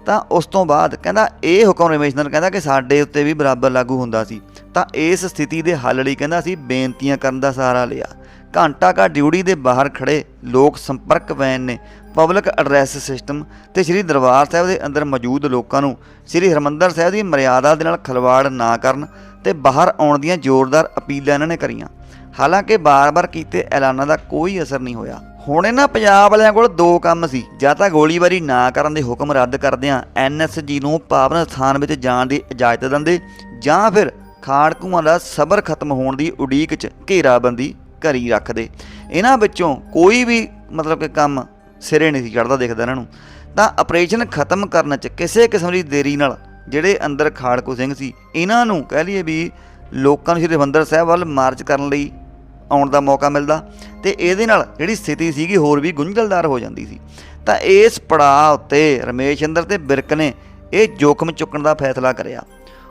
ਤਾਂ ਉਸ ਤੋਂ ਬਾਅਦ ਕਹਿੰਦਾ, ਇਹ ਹੁਕਮ ਰਮੇਸ਼ ਅੰਦਰ ਕਹਿੰਦਾ ਕਿ ਸਾਡੇ ਉੱਤੇ ਵੀ ਬਰਾਬਰ ਲਾਗੂ ਹੁੰਦਾ ਸੀ। ਤਾਂ ਇਸ ਸਥਿਤੀ ਦੇ ਹੱਲ ਲਈ ਕਹਿੰਦਾ ਸੀ, ਬੇਨਤੀਆਂ ਕਰਨ ਦਾ ਸਹਾਰਾ ਲਿਆ। ਘੰਟਾ ਘਾ ਡਿਊਟੀ ਦੇ ਬਾਹਰ ਖੜੇ ਲੋਕ ਸੰਪਰਕ ਵੈਨ ਨੇ ਪਬਲਿਕ ਐਡਰੈਸ ਸਿਸਟਮ ਤੇ ਸ੍ਰੀ ਦਰਬਾਰ ਸਾਹਿਬ ਦੇ ਅੰਦਰ ਮੌਜੂਦ ਲੋਕਾਂ ਨੂੰ ਸ੍ਰੀ ਹਰਮੰਦਰ ਸਾਹਿਬ ਦੀ ਮਰਿਆਦਾ ਦੇ ਨਾਲ ਖਲਵਾੜ ਨਾ ਕਰਨ ਤੇ ਬਾਹਰ ਆਉਣ ਦੀਆਂ ਜ਼ੋਰਦਾਰ ਅਪੀਲਾਂ ਇਹਨਾਂ ਨੇ ਕਰੀਆਂ। ਹਾਲਾਂਕਿ ਬਾਰ-ਬਾਰ ਕੀਤੇ ਐਲਾਨਾਂ ਦਾ ਕੋਈ ਅਸਰ ਨਹੀਂ ਹੋਇਆ। ਹੁਣ ਇਹਨਾਂ ਪੰਜਾਬ ਵਾਲਿਆਂ ਕੋਲ ਦੋ ਕੰਮ ਸੀ। ਜਾਂ ਤਾਂ ਗੋਲੀਬਾਰੀ ਨਾ ਕਰਨ ਦੇ ਹੁਕਮ ਰੱਦ ਕਰਦਿਆਂ ਐਨਐਸਜੀ ਨੂੰ ਪਾਵਨ ਸਥਾਨ ਵਿੱਚ ਜਾਣ ਦੀ ਇਜਾਜ਼ਤ ਦਿੰਦੇ ਜਾਂ ਫਿਰ ਖਾੜਕੂਆਂ ਦਾ ਸਬਰ ਖਤਮ ਹੋਣ ਦੀ ਉਡੀਕ 'ਚ ਘੇਰਾਬੰਦੀ ਕਰੀ ਰੱਖਦੇ। ਇਹਨਾਂ ਵਿੱਚੋਂ ਕੋਈ ਵੀ ਮਤਲਬ ਕਿ ਕੰਮ ਸਿਰੇ ਨਹੀਂ ਸੀ ਚੜਦਾ ਦੇਖਦਾ ਇਹਨਾਂ ਨੂੰ। ਤਾਂ ਆਪਰੇਸ਼ਨ ਖਤਮ ਕਰਨ 'ਚ ਕਿਸੇ ਕਿਸਮ ਦੀ ਦੇਰੀ ਨਾਲ ਜਿਹੜੇ ਅੰਦਰ ਖਾੜਕੂ ਸਿੰਘ ਸੀ, ਇਹਨਾਂ ਨੂੰ ਕਹਿ ਲਈਏ ਵੀ ਲੋਕਾਂ ਨੂੰ ਸ਼੍ਰੀ ਹਰਿਮੰਦਰ ਸਾਹਿਬ ਵੱਲ ਮਾਰਚ ਕਰਨ ਲਈ ਆਉਣ ਦਾ ਮੌਕਾ ਮਿਲਦਾ ਤੇ ਇਹਦੇ ਨਾਲ ਜਿਹੜੀ ਸਥਿਤੀ ਸੀਗੀ ਹੋਰ ਵੀ ਗੁੰਝਲਦਾਰ ਹੋ ਜਾਂਦੀ ਸੀ। ਤਾਂ ਇਸ ਪੜਾਅ ਉੱਤੇ ਰਮੇਸ਼ ਅੰਦਰ ਤੇ ਬਿਰਕ ਨੇ ਇਹ ਜੋਖਮ ਚੁੱਕਣ ਦਾ ਫੈਸਲਾ ਕਰਿਆ।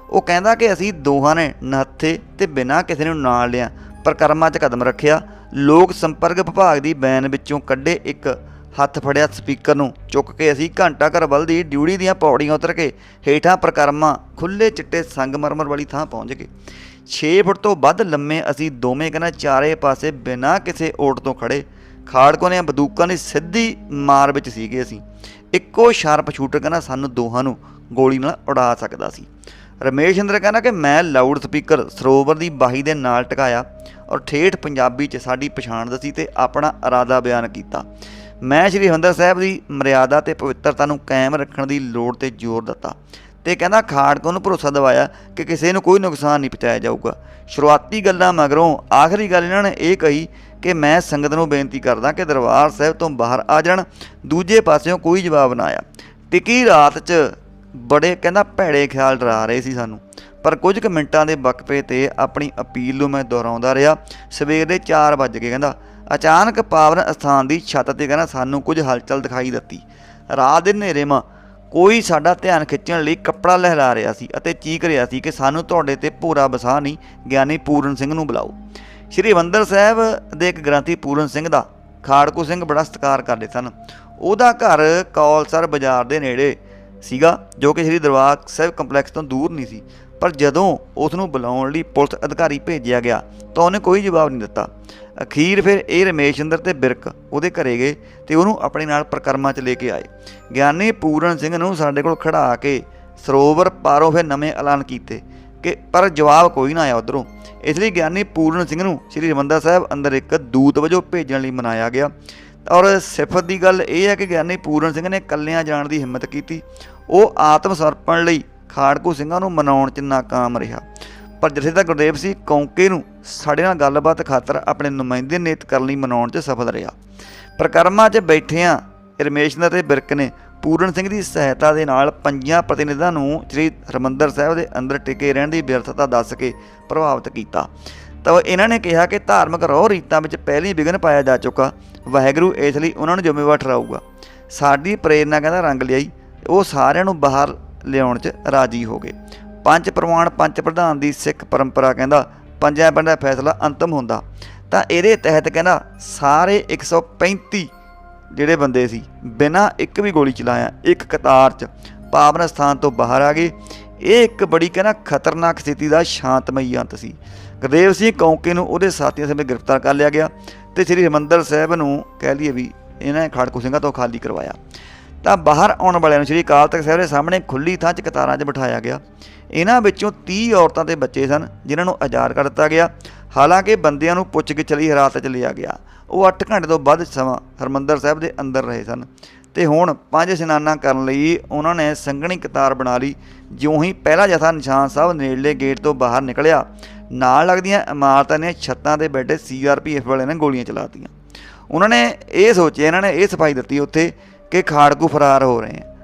ਉਹ ਕਹਿੰਦਾ ਕਿ ਅਸੀਂ ਦੋਹਾਂ ਨੇ ਨਹੱਥੇ ਤੇ ਬਿਨਾਂ ਕਿਸੇ ਨੂੰ ਨਾਲ ਲਿਆ ਪ੍ਰਕਰਮਾਂ 'ਚ ਕਦਮ ਰੱਖਿਆ। ਲੋਕ ਸੰਪਰਕ ਵਿਭਾਗ ਦੀ ਬੈਨ ਵਿੱਚੋਂ ਕੱਢੇ ਇੱਕ ਹੱਥ ਫੜਿਆ ਸਪੀਕਰ ਨੂੰ। ਚੁੱਕ ਕੇ ਅਸੀਂ ਘੰਟਾ ਘਰ ਵੱਲ ਦੀ ਡਿਊਟੀ ਦੀਆਂ ਪੌੜੀਆਂ ਉਤਰ ਕੇ ਹੇਠਾਂ ਪ੍ਰਕਰਮਾਂ ਖੁੱਲੇ ਚਿੱਟੇ ਸੰਗਮਰਮਰ ਵਾਲੀ ਥਾਂ ਪਹੁੰਚ ਗਏ। 6 ਫੁੱਟ ਤੋਂ ਵੱਧ ਲੰਮੇ ਅਸੀਂ ਦੋਵੇਂ ਕਹਿੰਦਾ ਚਾਰੇ ਪਾਸੇ ਬਿਨਾਂ ਕਿਸੇ ਓਟ ਤੋਂ ਖੜੇ ਖਾੜਕੋ ਨੇ ਬੰਦੂਕਾਂ ਦੀ ਸਿੱਧੀ ਮਾਰ ਵਿੱਚ ਸੀਗੇ ਅਸੀਂ। ਇੱਕੋ ਸ਼ਾਰਪ ਸ਼ੂਟਰ ਕਹਿੰਦਾ ਸਾਨੂੰ ਦੋਹਾਂ ਨੂੰ ਗੋਲੀ ਨਾਲ ਉਡਾ ਸਕਦਾ ਸੀ। ਰਮੇਸ਼ ਅੰਦਰ ਕਹਿੰਦਾ ਕਿ ਮੈਂ ਲਾਊਡ ਸਪੀਕਰ ਸਰੋਵਰ ਦੀ ਬਾਹੀ ਦੇ ਨਾਲ ਟਿਕਾਇਆ ਔਰ ਠੇਠ ਪੰਜਾਬੀ 'ਚ ਸਾਡੀ ਪਛਾਣ ਦੱਸੀ ਤੇ ਆਪਣਾ ਇਰਾਦਾ ਬਿਆਨ ਕੀਤਾ। ਮੈਂ ਸ਼੍ਰੀ ਹਰਿਮੰਦਰ ਸਾਹਿਬ ਦੀ ਮਰਿਆਦਾ ਤੇ ਪਵਿੱਤਰਤਾ ਨੂੰ ਕਾਇਮ ਰੱਖਣ ਦੀ ਲੋੜ ਤੇ ਜ਼ੋਰ ਦਿੱਤਾ ਤੇ ਕਹਿੰਦਾ ਖਾੜਕੋਂ ਨੂੰ ਭਰੋਸਾ ਦਿਵਾਇਆ ਕਿ ਕਿਸੇ ਨੂੰ ਕੋਈ ਨੁਕਸਾਨ ਨਹੀਂ ਪਹੁੰਚਾਇਆ ਜਾਊਗਾ। ਸ਼ੁਰੂਆਤੀ ਗੱਲਾਂ ਮਗਰੋਂ ਆਖਰੀ ਗੱਲ ਇਹਨਾਂ ਨੇ ਇਹ ਕਹੀ ਕਿ ਮੈਂ ਸੰਗਤ ਨੂੰ ਬੇਨਤੀ ਕਰਦਾ ਕਿ ਦਰਬਾਰ ਸਾਹਿਬ ਤੋਂ ਬਾਹਰ ਆ ਜਾਣ, ਦੂਜੇ ਪਾਸਿਓਂ ਕੋਈ ਜਵਾਬ ਨਾ ਆਇਆ। ਟਿੱਕੀ ਰਾਤ 'ਚ ਬੜੇ ਕਹਿੰਦਾ ਭੈੜੇ ਖਿਆਲ ਡਰਾ ਰਹੇ ਸੀ ਸਾਨੂੰ। ਪਰ ਕੁਝ ਕੁ ਮਿੰਟਾਂ ਦੇ ਵਕਫੇ ਤੇ ਆਪਣੀ ਅਪੀਲ ਨੂੰ ਮੈਂ ਦੁਹਰਾਉਂਦਾ ਰਿਹਾ। ਸਵੇਰ ਦੇ 4 ਵਜੇ ਕਹਿੰਦਾ। ਅਚਾਨਕ ਪਾਵਨ ਅਸਥਾਨ ਦੀ ਛੱਤ ਤੇ ਕਹਿੰਦਾ, ਸਾਨੂੰ ਕੁਝ ਹਲਚਲ ਦਿਖਾਈ ਦਿੱਤੀ। ਰਾਤ ਦੇ ਹਨੇਰੇ ਮਾ ਕੋਈ ਸਾਡਾ ਧਿਆਨ ਖਿੱਚਣ ਲਈ ਕੱਪੜਾ ਲਹਿਰਾ ਰਿਹਾ ਸੀ ਅਤੇ ਚੀਕ ਰਿਹਾ ਸੀ ਕਿ ਸਾਨੂੰ ਤੁਹਾਡੇ ਤੇ ਭੂਰਾ ਬਸਾ ਨਹੀਂ, ਗਿਆਨੀ ਪੂਰਨ ਸਿੰਘ ਨੂੰ ਬੁਲਾਓ। ਸ਼੍ਰੀ ਹਰਿਮੰਦਰ ਸਾਹਿਬ ਦੇ ਇੱਕ ਗ੍ਰੰਥੀ ਪੂਰਨ ਸਿੰਘ ਦਾ ਖਾੜਕੂ ਸਿੰਘ ਬੜਾ ਸਤਿਕਾਰ ਕਰਦੇ ਸਨ। ਉਹਦਾ ਘਰ ਕੌਲਸਰ ਬਾਜ਼ਾਰ ਦੇ ਨੇੜੇ ਸੀਗਾ, ਜੋ ਕਿ ਸ਼੍ਰੀ ਦਰਬਾਰ ਸਾਹਿਬ ਕੰਪਲੈਕਸ ਤੋਂ ਦੂਰ ਨਹੀਂ ਸੀ। ਪਰ ਜਦੋਂ ਉਸ ਨੂੰ ਬੁਲਾਉਣ ਲਈ ਪੁਲਿਸ ਅਧਿਕਾਰੀ ਭੇਜਿਆ ਗਿਆ ਤਾਂ ਉਹਨੇ ਕੋਈ ਜਵਾਬ ਨਹੀਂ ਦਿੱਤਾ। ਅਖੀਰ ਫਿਰ ਇਹ ਰਮੇਸ਼ ਅੰਦਰ ਤੇ ਬਿਰਕ ਉਹਦੇ ਘਰੇ ਗਏ ਤੇ ਉਹਨੂੰ ਆਪਣੇ ਨਾਲ ਪ੍ਰਕਰਮਾਂ 'ਚ ਲੈ ਕੇ ਆਏ। ਗਿਆਨੀ ਪੂਰਨ ਸਿੰਘ ਨੂੰ ਸਾਡੇ ਕੋਲ ਖੜਾ ਕੇ ਸਰੋਵਰ ਪਾਰੋਂ ਫਿਰ ਨਵੇਂ ਐਲਾਨ ਕੀਤੇ ਕਿ ਪਰ ਜਵਾਬ ਕੋਈ ਨਾ ਆਇਆ ਉਧਰੋਂ। ਇਸ ਲਈ ਗਿਆਨੀ ਪੂਰਨ ਸਿੰਘ ਨੂੰ ਸ੍ਰੀ ਹਰਿਮੰਦਰ ਸਾਹਿਬ ਅੰਦਰ ਇੱਕ ਦੂਤ ਵਜੋਂ ਭੇਜਣ ਲਈ ਮਨਾਇਆ ਗਿਆ। ਔਰ ਸਿਫਤ ਦੀ ਗੱਲ ਇਹ ਹੈ ਕਿ ਗਿਆਨੀ ਪੂਰਨ ਸਿੰਘ ਨੇ ਕੱਲਿਆਂ ਜਾਣ ਦੀ ਹਿੰਮਤ ਕੀਤੀ। ਉਹ ਆਤਮ ਸਮਰਪਣ ਲਈ ਖਾੜਕੂ ਸਿੰਘਾਂ ਨੂੰ ਮਨਾਉਣ 'ਚ ਨਾਕਾਮ ਰਿਹਾ। ਪਰ ਜਥੇਦਾਰ ਗੁਰਦੇਵ ਸਿੰਘ ਕੌਂਕੇ ਨੂੰ ਸਾਡੇ ਨਾਲ ਗੱਲਬਾਤ ਖਾਤਰ ਆਪਣੇ ਨੁਮਾਇੰਦੇ ਨਿਯੁਕਤ ਕਰਨ ਲਈ ਮਨਾਉਣ 'ਚ ਸਫਲ ਰਿਹਾ। ਪ੍ਰਕਰਮਾਂ 'ਚ ਬੈਠਿਆਂ ਰਮੇਸ਼ ਨਰ ਤੇ ਬਿਰਕ ਨੇ ਪੂਰਨ ਸਿੰਘ ਦੀ ਸਹਾਇਤਾ ਦੇ ਨਾਲ ਪੰਜਾਂ ਪ੍ਰਤੀਨਿਧਾਂ ਨੂੰ ਸ੍ਰੀ ਹਰਿਮੰਦਰ ਸਾਹਿਬ ਦੇ ਅੰਦਰ ਟਿਕੇ ਰਹਿਣ ਦੀ ਵਿਅਰਥਤਾ ਦੱਸ ਕੇ ਪ੍ਰਭਾਵਿਤ ਕੀਤਾ। ਤਾਂ ਇਹਨਾਂ ਨੇ ਕਿਹਾ ਕਿ ਧਾਰਮਿਕ ਰੋਹ ਰੀਤਾਂ ਵਿੱਚ ਪਹਿਲੀ ਵਿਘਨ ਪਾਇਆ ਜਾ ਚੁੱਕਾ। ਵਾਹਿਗੁਰੂ ਇਸ ਲਈ ਉਹਨਾਂ ਨੂੰ ਜ਼ਿੰਮੇਵਾਰ ਠਹਿਰਾਊਗਾ। ਸਾਡੀ ਪ੍ਰੇਰਨਾ ਕਹਿੰਦਾ ਰੰਗ ਲਿਆਈ, ਉਹ ਸਾਰਿਆਂ ਨੂੰ ਬਾਹਰ ਲਿਆਉਣ 'ਚ ਰਾਜੀ ਹੋ ਗਏ। ਪੰਜ ਪ੍ਰਮਾਣ ਪੰਜ ਪ੍ਰਧਾਨ ਦੀ ਸਿੱਖ ਪਰੰਪਰਾ ਕਹਿੰਦਾ, ਪੰਜਾਂ ਪਿੰਡਾਂ ਦਾ ਫੈਸਲਾ ਅੰਤਮ ਹੁੰਦਾ। ਤਾਂ ਇਹਦੇ ਤਹਿਤ ਕਹਿੰਦਾ, ਸਾਰੇ 135 ਜਿਹੜੇ ਬੰਦੇ ਸੀ, ਬਿਨਾਂ ਇੱਕ ਵੀ ਗੋਲੀ ਚਲਾਇਆ, ਇੱਕ ਕਤਾਰ 'ਚ ਪਾਵਨ ਸਥਾਨ ਤੋਂ ਬਾਹਰ ਆ ਗਏ। ਇਹ ਇੱਕ ਬੜੀ ਕਹਿੰਦਾ ਖਤਰਨਾਕ ਸਥਿਤੀ ਦਾ ਸ਼ਾਂਤਮਈ ਅੰਤ ਸੀ। ਗੁਰਦੇਵ ਸਿੰਘ ਕੌਂਕੇ ਨੂੰ ਉਹਦੇ ਸਾਥੀਆਂ ਸਮੇਤ ਗ੍ਰਿਫਤਾਰ ਕਰ ਲਿਆ ਗਿਆ ਤੇ ਸ੍ਰੀ ਹਰਿਮੰਦਰ ਸਾਹਿਬ ਨੂੰ ਕਹਿ ਲਈਏ ਵੀ ਇਹਨਾਂ ਨੇ ਖਾੜਕੂ ਸਿੰਘਾਂ ਤੋਂ ਖਾਲੀ ਕਰਵਾਇਆ। ਤਾਂ ਬਾਹਰ ਆਉਣ ਵਾਲਿਆਂ ਨੂੰ ਸ੍ਰੀ ਅਕਾਲ ਤਖਤ ਸਾਹਿਬ ਦੇ ਸਾਹਮਣੇ ਖੁੱਲੀ ਥਾਂ 'ਚ ਕਤਾਰਾਂ 'ਚ ਬਿਠਾਇਆ ਗਿਆ। ਇਹਨਾਂ ਵਿੱਚੋਂ 30 ਔਰਤਾਂ ਤੇ ਬੱਚੇ ਸਨ, ਜਿਨ੍ਹਾਂ ਨੂੰ ਆਜ਼ਾਦ ਕਰ ਦਿੱਤਾ ਗਿਆ। ਹਾਲਾਂਕਿ ਬੰਦਿਆਂ ਨੂੰ ਪੁੱਛਗਿੱਛ ਲਈ ਹਰਾਤ 'ਚ ਲਿਆ ਗਿਆ। ਉਹ 8 ਘੰਟੇ ਤੋਂ ਵੱਧ ਸਮਾਂ ਹਰਮੰਦਰ ਸਾਹਿਬ ਦੇ ਅੰਦਰ ਰਹੇ ਸਨ ਤੇ ਹੁਣ ਪੰਜ ਇਸ਼ਨਾਨਾਂ ਕਰਨ ਲਈ ਉਹਨਾਂ ਨੇ ਸੰਘਣੀ ਕਤਾਰ ਬਣਾ ਲਈ। ਜਿਉਂ ਹੀ ਪਹਿਲਾ ਜਥਾ ਨਿਸ਼ਾਨ ਸਾਹਿਬ ਨੇੜਲੇ ਗੇਟ ਤੋਂ ਬਾਹਰ ਨਿਕਲਿਆ, ਨਾਲ ਲੱਗਦੀਆਂ ਇਮਾਰਤਾਂ ਨੇ ਛੱਤਾਂ ਤੇ ਬੈਠੇ ਸੀਆਰਪੀਐਫ ਵਾਲਿਆਂ ਨੇ ਗੋਲੀਆਂ ਚਲਾਤੀਆਂ। ਉਹਨਾਂ ਨੇ ਇਹ ਸੋਚਿਆ, ਇਹਨਾਂ ਨੇ ਇਹ ਸਫ਼ਾਈ ਦਿੱਤੀ ਉੱਥੇ ਕਿ ਖਾੜਕੂ ਫਰਾਰ ਹੋ ਰਹੇ ਆ।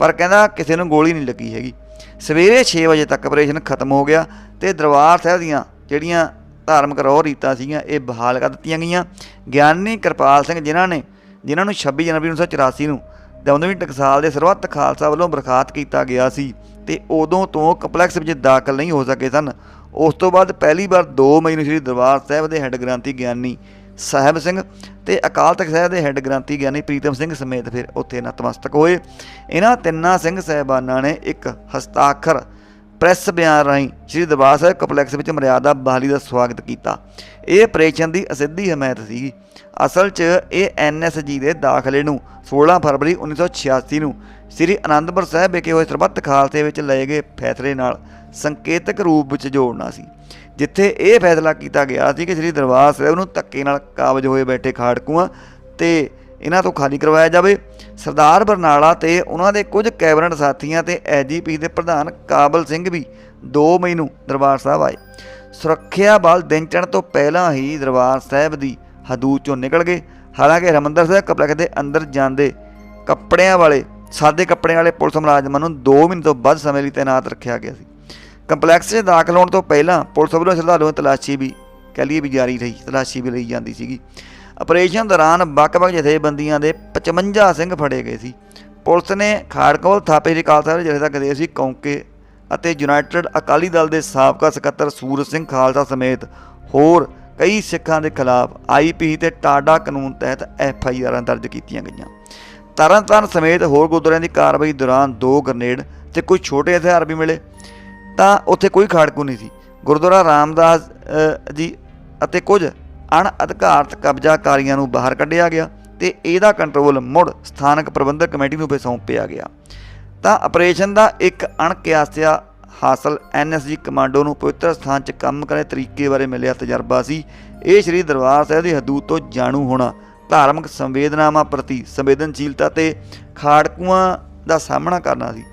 ਪਰ ਕਹਿੰਦਾ ਕਿਸੇ ਨੂੰ ਗੋਲੀ ਨਹੀਂ ਲੱਗੀ ਹੈਗੀ। ਸਵੇਰੇ 6 ਵਜੇ ਤੱਕ ਆਪਰੇਸ਼ਨ ਖਤਮ ਹੋ ਗਿਆ ਤੇ ਦਰਬਾਰ ਸਾਹਿਬ ਦੀਆਂ ਜਿਹੜੀਆਂ ਧਾਰਮਿਕ ਰੋਹ ਰੀਤਾਂ ਸੀਗੀਆਂ, ਇਹ ਬਹਾਲ ਕਰ ਦਿੱਤੀਆਂ ਗਈਆਂ। ਗਿਆਨੀ ਕਿਰਪਾਲ ਸਿੰਘ ਜਿਨ੍ਹਾਂ ਨੇ, ਜਿਨ੍ਹਾਂ ਨੂੰ 26 ਜਨਵਰੀ 1984 ਨੂੰ ਦਮਦਮੀ ਟਕਸਾਲ ਦੇ ਸਰਬੱਤ ਖਾਲਸਾ ਵੱਲੋਂ ਬਰਖਾਸਤ ਕੀਤਾ ਗਿਆ ਸੀ ਤੇ ਉਦੋਂ ਤੋਂ ਕੰਪਲੈਕਸ ਵਿੱਚ ਦਾਖਲ ਨਹੀਂ ਹੋ ਸਕੇ ਸਨ। ਉਸ ਤੋਂ ਬਾਅਦ ਪਹਿਲੀ ਵਾਰ 2 ਮਈ ਨੂੰ ਸ੍ਰੀ ਦਰਬਾਰ ਸਾਹਿਬ ਦੇ ਹੈੱਡ ਗ੍ਰੰਥੀ ਗਿਆਨੀ ਸਾਹਿਬ ਸਿੰਘ ਤੇ ਅਕਾਲ ਤਖਤ ਸਾਹਿਬ ਦੇ ਹੈੱਡ ਗ੍ਰੰਥੀ ਗਿਆਨੀ ਪ੍ਰੀਤਮ ਸਿੰਘ ਸਮੇਤ ਫਿਰ ਉੱਥੇ ਨਤਮਸਤਕ ਹੋਏ। ਇਹਨਾਂ ਤਿੰਨਾਂ ਸਿੰਘ ਸਹਿਬਾਨਾਂ ਨੇ ਇੱਕ ਹਸਤਾਖਰ ਪ੍ਰੈਸ ਬਿਆਨ ਰਾਹੀਂ ਸ੍ਰੀ ਦਰਬਾਰ ਸਾਹਿਬ ਕੰਪਲੈਕਸ ਵਿੱਚ ਮਰਿਆਦਾ ਬਹਾਲੀ ਦਾ ਸਵਾਗਤ ਕੀਤਾ। ਇਹ ਆਪਰੇਸ਼ਨ ਦੀ ਅਸਿੱਧੀ ਹਮਾਇਤ ਸੀ। ਅਸਲ 'ਚ ਇਹ ਐਨਐਸਜੀ ਦੇ ਦਾਖਲੇ ਨੂੰ 16 ਫਰਵਰੀ 1986 ਨੂੰ ਸ੍ਰੀ ਅਨੰਦਪੁਰ ਸਾਹਿਬ ਵਿਖੇ ਹੋਏ ਸਰਬੱਤ ਖਾਲਸੇ ਵਿੱਚ ਲਏ ਗਏ ਫੈਸਲੇ ਨਾਲ ਸੰਕੇਤਕ ਰੂਪ ਵਿੱਚ ਜੋੜਨਾ ਸੀ। ਜਿੱਥੇ ਇਹ ਫੈਸਲਾ ਕੀਤਾ ਗਿਆ ਸੀ ਕਿ ਸ੍ਰੀ ਦਰਬਾਰ ਸਾਹਿਬ ਨੂੰ ਧੱਕੇ ਨਾਲ ਕਾਬਜ ਹੋਏ ਬੈਠੇ ਖਾੜਕੂਆਂ ਤੇ ਇਹਨਾਂ ਤੋਂ ਖਾਲੀ ਕਰਵਾਇਆ ਜਾਵੇ। ਸਰਦਾਰ ਬਰਨਾਲਾ ਤੇ ਉਹਨਾਂ ਦੇ ਕੁਝ ਕੈਬਨਿਟ ਸਾਥੀਆਂ ਤੇ ਐਜੀਪੀ ਦੇ ਪ੍ਰਧਾਨ ਕਾਬਲ ਸਿੰਘ ਵੀ 2 ਮਈ ਨੂੰ ਦਰਬਾਰ ਸਾਹਿਬ ਆਏ। ਸੁਰੱਖਿਆ ਬਲ ਦਿਨ ਚੜ੍ਹਨ ਤੋਂ ਪਹਿਲਾਂ ਹੀ ਦਰਬਾਰ ਸਾਹਿਬ ਦੀ ਹਦੂਦ ਚੋਂ ਨਿਕਲ ਗਏ। ਹਾਲਾਂਕਿ ਹਰਿਮੰਦਰ ਸਾਹਿਬ ਕੰਪਲੈਕਸ ਦੇ ਅੰਦਰ ਜਾਂਦੇ ਕੱਪੜਿਆਂ ਵਾਲੇ, ਸਾਦੇ ਕੱਪੜਿਆਂ ਵਾਲੇ ਪੁਲਿਸ ਮੁਲਾਜ਼ਮਾਂ ਨੂੰ 2 ਮਹੀਨੇ ਤੋਂ ਵੱਧ ਸਮੇਂ ਲਈ ਤਾਇਨਾਤ ਰੱਖਿਆ ਗਿਆ ਸੀ। ਕੰਪਲੈਕਸ 'ਚ ਦਾਖਲ ਹੋਣ ਤੋਂ ਪਹਿਲਾਂ ਪੁਲਿਸ ਵੱਲੋਂ ਸ਼ਰਧਾਲੂਆਂ ਦੀ ਤਲਾਸ਼ੀ ਵੀ ਕਹਿ ਲਈਏ ਵੀ ਜਾਰੀ ਰਹੀ, ਤਲਾਸ਼ੀ ਵੀ ਲਈ ਜਾਂਦੀ ਸੀਗੀ। ਆਪਰੇਸ਼ਨ ਦੌਰਾਨ ਵੱਖ-ਵੱਖ ਜਥੇਬੰਦੀਆਂ ਦੇ 55 ਸਿੰਘ ਫੜੇ ਗਏ ਸੀ। ਪੁਲਿਸ ਨੇ ਖਾੜਕੋਲ ਥਾਪੇ ਦੀ ਖਾਲਸਾ ਦੇ ਜਥੇ ਗਦੇ ਸੀ। ਕੌਂਕੇ ਅਤੇ ਯੂਨਾਈਟਿਡ ਅਕਾਲੀ ਦਲ ਦੇ ਸਾਬਕਾ ਸਕੱਤਰ ਸੂਰਜ ਸਿੰਘ ਖਾਲਸਾ ਸਮੇਤ ਹੋਰ ਕਈ ਸਿੱਖਾਂ ਦੇ ਖਿਲਾਫ ਆਈਪੀ ਤੇ ਟਾਡਾ ਕਾਨੂੰਨ ਤਹਿਤ ਐਫ ਆਈ ਆਰਾਂ ਦਰਜ ਕੀਤੀਆਂ ਗਈਆਂ। ਤਰਨਤਾਰਨ ਸਮੇਤ ਹੋਰ ਗੁਰਦੁਆਰਿਆਂ ਦੀ ਕਾਰਵਾਈ ਦੌਰਾਨ ਦੋ ਗ੍ਰਨੇਡ ਤੇ ਕੁਝ ਛੋਟੇ ਹਥਿਆਰ ਵੀ ਮਿਲੇ। ਤਾਂ ਉੱਥੇ ਕੋਈ ਖਾੜਕੂ ਨਹੀਂ ਸੀ। ਗੁਰਦੁਆਰਾ ਰਾਮਦਾਸ ਜੀ ਅਤੇ ਕੁਝ ਅਣਅਧਿਕਾਰਤ ਕਬਜ਼ਾਕਾਰੀਆਂ ਨੂੰ ਬਾਹਰ ਕੱਢਿਆ ਗਿਆ ਤੇ ਇਹਦਾ ਕੰਟਰੋਲ ਮੁੜ ਸਥਾਨਕ ਪ੍ਰਬੰਧਕ ਕਮੇਟੀ ਨੂੰ ਵੀ ਸੌਂਪਿਆ ਗਿਆ। ਤਾਂ ਆਪਰੇਸ਼ਨ ਦਾ ਇੱਕ ਅਣਕਿਆਸਿਆ ਹਾਸਲ ਐਨਐਸਜੀ ਕਮਾਂਡੋ ਨੂੰ ਪਵਿੱਤਰ ਸਥਾਨ 'ਚ ਕੰਮ ਕਰਨ ਤਰੀਕੇ ਬਾਰੇ ਮਿਲਿਆ ਤਜਰਬਾ ਸੀ। ਇਹ ਸ਼੍ਰੀ ਦਰਬਾਰ ਸਾਹਿਬ ਦੀ ਹਦੂਦ ਤੋਂ ਜਾਣੂ ਹੋਣਾ, ਧਾਰਮਿਕ ਸੰਵੇਦਨਾਵਾਂ ਪ੍ਰਤੀ ਸੰਵੇਦਨਸ਼ੀਲਤਾ ਤੇ ਖਾੜਕੂਆਂ ਦਾ ਸਾਹਮਣਾ ਕਰਨਾ ਸੀ।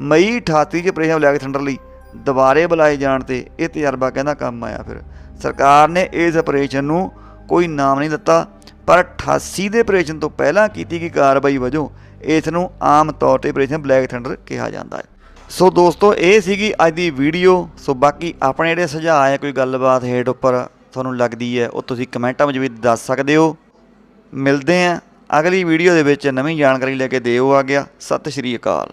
ਮਈ 88 ਚ ਆਪਰੇਸ਼ਨ ਕੇ ਥੰਡਰ ਲਈ। ਦੁਬਾਰੇ ਬੁਲਾਏ ਜਾਣ ਤੇ ਇਹ ਤਜਰਬਾ ਕਹਿੰਦਾ ਕੰਮ ਆਇਆ ਫਿਰ। ਸਰਕਾਰ ਨੇ ਇਸ ਆਪਰੇਸ਼ਨ ਨੂੰ ਕੋਈ ਨਾਮ ਨਹੀਂ ਦਿੱਤਾ, ਪਰ 88 ਦੇ ਆਪਰੇਸ਼ਨ ਤੋਂ ਪਹਿਲਾਂ ਕੀਤੀ ਗਈ ਕਾਰਵਾਈ ਵਜੋਂ ਇਸ ਨੂੰ ਆਮ ਤੌਰ ਤੇ ਆਪਰੇਸ਼ਨ ਬਲੈਕ ਥੰਡਰ ਕਿਹਾ ਜਾਂਦਾ ਹੈ। ਸੋ ਦੋਸਤੋ, ਇਹ ਸੀਗੀ ਅੱਜ ਦੀ ਵੀਡੀਓ। ਸੋ ਬਾਕੀ ਆਪਣੇ ਜਿਹੜੇ ਸੁਝਾਅ ਹੈ ਕੋਈ ਗੱਲਬਾਤ ਹੇਠ ਉੱਪਰ ਤੁਹਾਨੂੰ ਲੱਗਦੀ ਹੈ, ਉਹ ਤੁਸੀਂ ਕਮੈਂਟਾਂ ਵਿੱਚ ਵੀ ਦੱਸ ਸਕਦੇ ਹੋ। ਮਿਲਦੇ ਆਂ ਅਗਲੀ ਵੀਡੀਓ ਦੇ ਵਿੱਚ। ਨਵੀਂ ਜਾਣਕਾਰੀ ਲੈ ਕੇ ਦਿਓ ਆ ਗਿਆ। ਸਤਿ ਸ਼੍ਰੀ ਅਕਾਲ।